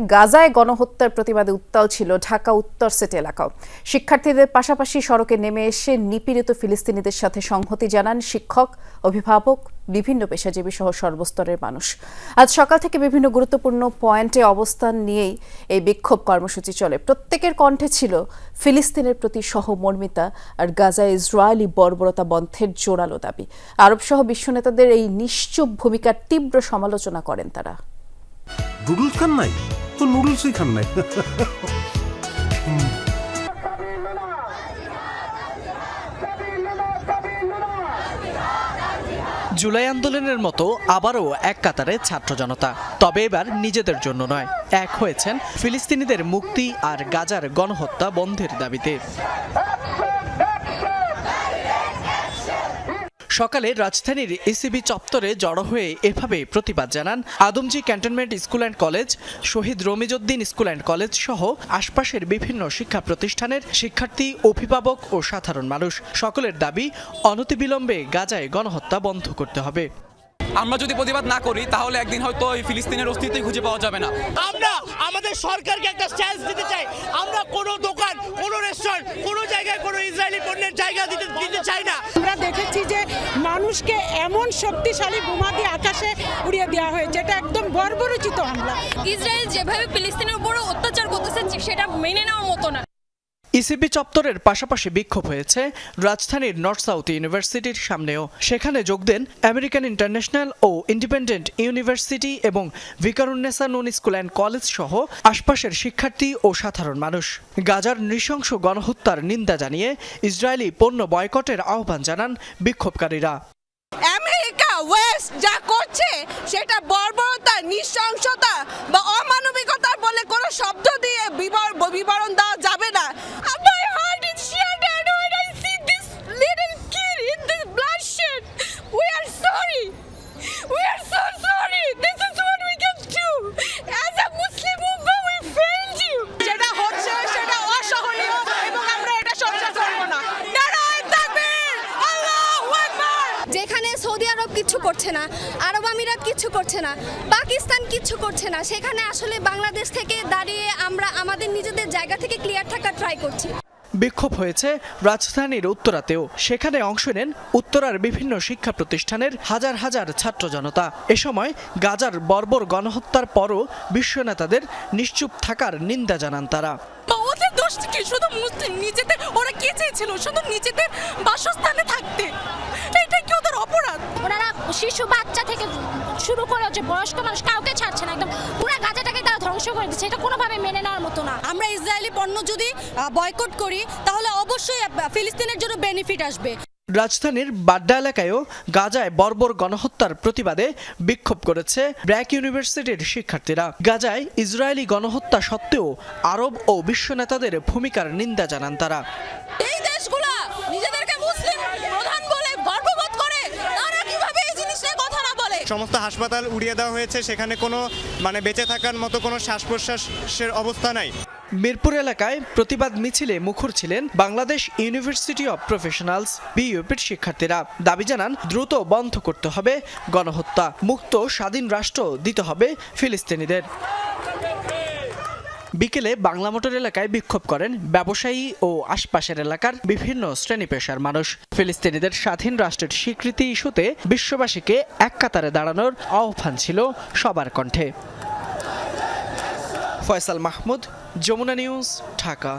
গাজায় গণহত্যার প্রতিবাদে উত্তাল ছিল ঢাকা উত্তর সেট এলাকাও। শিক্ষার্থীদের পাশাপাশি সড়কে নেমে এসে নিপীড়িত ফিলিস্তিনিদের সাথে সংহতি জানান শিক্ষক, অভিভাবক, বিভিন্ন পেশাজীবী সহ সর্বস্তরের মানুষ। আজ সকাল থেকে বিভিন্ন গুরুত্বপূর্ণ পয়েন্টে অবস্থান নিয়েই এই বিক্ষোভ কর্মসূচি চলে। প্রত্যেকের কণ্ঠে ছিল ফিলিস্তিনের প্রতি সহমর্মিতা আর গাজায় ইসরায়েলি বর্বরতা বন্ধের জোরালো দাবি। আরব সহ বিশ্ব নেতাদের এই নিশ্চুপ ভূমিকার তীব্র সমালোচনা করেন তারা। নুডলস খান নাই? তো নুডলসই খান নাই। জুলাই আন্দোলনের মতো আবারও এক কাতারে ছাত্র জনতা। তবে এবার নিজেদের জন্য নয়, এক হয়েছেন ফিলিস্তিনিদের মুক্তি আর গাজার গণহত্যা বন্ধের দাবিতে। সকালে রাজধানীর এসিবি চত্বরে জড়ো হয়ে এভাবে প্রতিবাদ জানান Adamjee cantonment school and college Shaheed Ramizuddin school and college সহ আশপাশের বিভিন্ন শিক্ষা প্রতিষ্ঠানের শিক্ষার্থী অভিভাবক ও সাধারণ মানুষ। সকলের দাবি অনতিবিলম্বে গাজায় গণহত্যা বন্ধ করতে হবে। আমরা যদি প্রতিবাদ না করি তাহলে একদিন হয়তো এই ফিলিস্তিনের অস্তিত্বই খুঁজে পাওয়া যাবে না। আমরা আমাদের সরকারকে একটা চ্যালেঞ্জ দিতে চাই। আমরা কোনো দোকান কোনো রেস্টুরেন্ট কোনো জায়গায় কোনো ইসরায়েলি পণ্যের জায়গা দিতে দিতে চাই না। মানুষকে এমন শক্তিশালী বোমা দিয়ে আকাশে উড়িয়ে দেওয়া হয় যেটা একদম বর্বরচিত হামলা ইসরায়েল যেভাবে ফিলিস্তিনের উপর অত্যাচার করতেছে সেটা মেনে নেওয়ার মতো না। ইসিবি চত্বরের পাশাপাশি বিক্ষোভ হয়েছে রাজধানীর নর্থ সাউথ ইউনিভার্সিটির সামনেও। সেখানে যোগ দেন আমেরিকান ইন্টারন্যাশনাল ও ইন্ডিপেন্ডেন্ট ইউনিভার্সিটি এবং ভিকারুন্নেসা নুন স্কুল অ্যান্ড কলেজ সহ আশপাশের শিক্ষার্থী ও সাধারণ মানুষ। গাজার নৃশংস গণহত্যার নিন্দা জানিয়ে ইসরায়েলি পণ্য বয়কটের আহ্বান জানান বিক্ষোভকারীরা। ওয়েস্ট যা করছে সেটা বর্বরতা নৃশংসতা বা অমানবিকতা বলে কোনো শব্দ দিয়ে বিবর- বিবরণ করছে না আরব আমিরাত কিচ্ছু করছে না পাকিস্তান কিচ্ছু করছে না সেখানে আসলে বাংলাদেশ থেকে দাঁড়িয়ে আমরা আমাদের নিজেদের জায়গা থেকে ক্লিয়ার থাকার ট্রাই করছি। বিক্ষোভ হয়েছে রাজধানীর উত্তরাতেও সেখানে অংশ নেন উত্তরার বিভিন্ন শিক্ষা প্রতিষ্ঠানের হাজার হাজার ছাত্র জনতা। এ সময় গাজার বর্বর গণহত্যার পরও বিশ্ব নেতাদের নিশ্চুপ থাকার নিন্দা জানান তারা। ওদের দোষ কি? শুধু মুসলিম নিজেদের ওরা কি চেয়েছিল? শুধু নিজেদের বাসস্থানে থাকতে? এটা কি ওদের অপরাধ? ওনারা শিশু বাচ্চা থেকে শুরু করে হচ্ছে বয়স্ক মানুষ কাউকে ছাড়ছে না একদম পুরো গাজাটাকে তারা ধ্বংস করে দিচ্ছে। এটা কোনোভাবে মেনে নেওয়ার মতো না। আমরা ইসরায়েলি পণ্য যদি বয়কট করি তাহলে অবশ্যই ফিলিস্তিনের জন্য বেনিফিট আসবে। রাজধানীর বাড্ডা এলাকায়ও গাজায় বর্বর গণহত্যার প্রতিবাদে বিক্ষোভ করেছে ব্র্যাক ইউনিভার্সিটির শিক্ষার্থীরা। গাজায় ইসরায়েলি গণহত্যা সত্ত্বেও আরব ও বিশ্ব নেতাদের ভূমিকার নিন্দা জানান তারা এই দেশগুলা নিজেদেরকে মুসলিম প্রধান বলে গর্ববোধ করে তারা কীভাবে এই জিনিস নিয়ে কথা না বলে সমস্ত হাসপাতাল উড়িয়ে দেওয়া হয়েছে, সেখানে কোনো মানে বেঁচে থাকার মতো কোনো শ্বাস প্রশ্বাসের অবস্থা নাই। মিরপুর এলাকায় প্রতিবাদ মিছিলে মুখর ছিলেন বাংলাদেশ ইউনিভার্সিটি অব প্রফেশনালস বিইউপির শিক্ষার্থীরা। দাবি জানান, দ্রুত বন্ধ করতে হবে গণহত্যা। মুক্ত স্বাধীন রাষ্ট্র দিতে হবে ফিলিস্তিনিদের। বিকেলে বাংলা মোটর এলাকায় বিক্ষোভ করেন ব্যবসায়ী ও আশপাশের এলাকার বিভিন্ন শ্রেণি পেশার মানুষ। ফিলিস্তিনিদের স্বাধীন রাষ্ট্রের স্বীকৃতি ইস্যুতে বিশ্ববাসীকে এক কাতারে দাঁড়ানোর আহ্বান ছিল সবার কণ্ঠে। ফয়সাল মাহমুদ, যমুনা নিউজ, ঢাকা।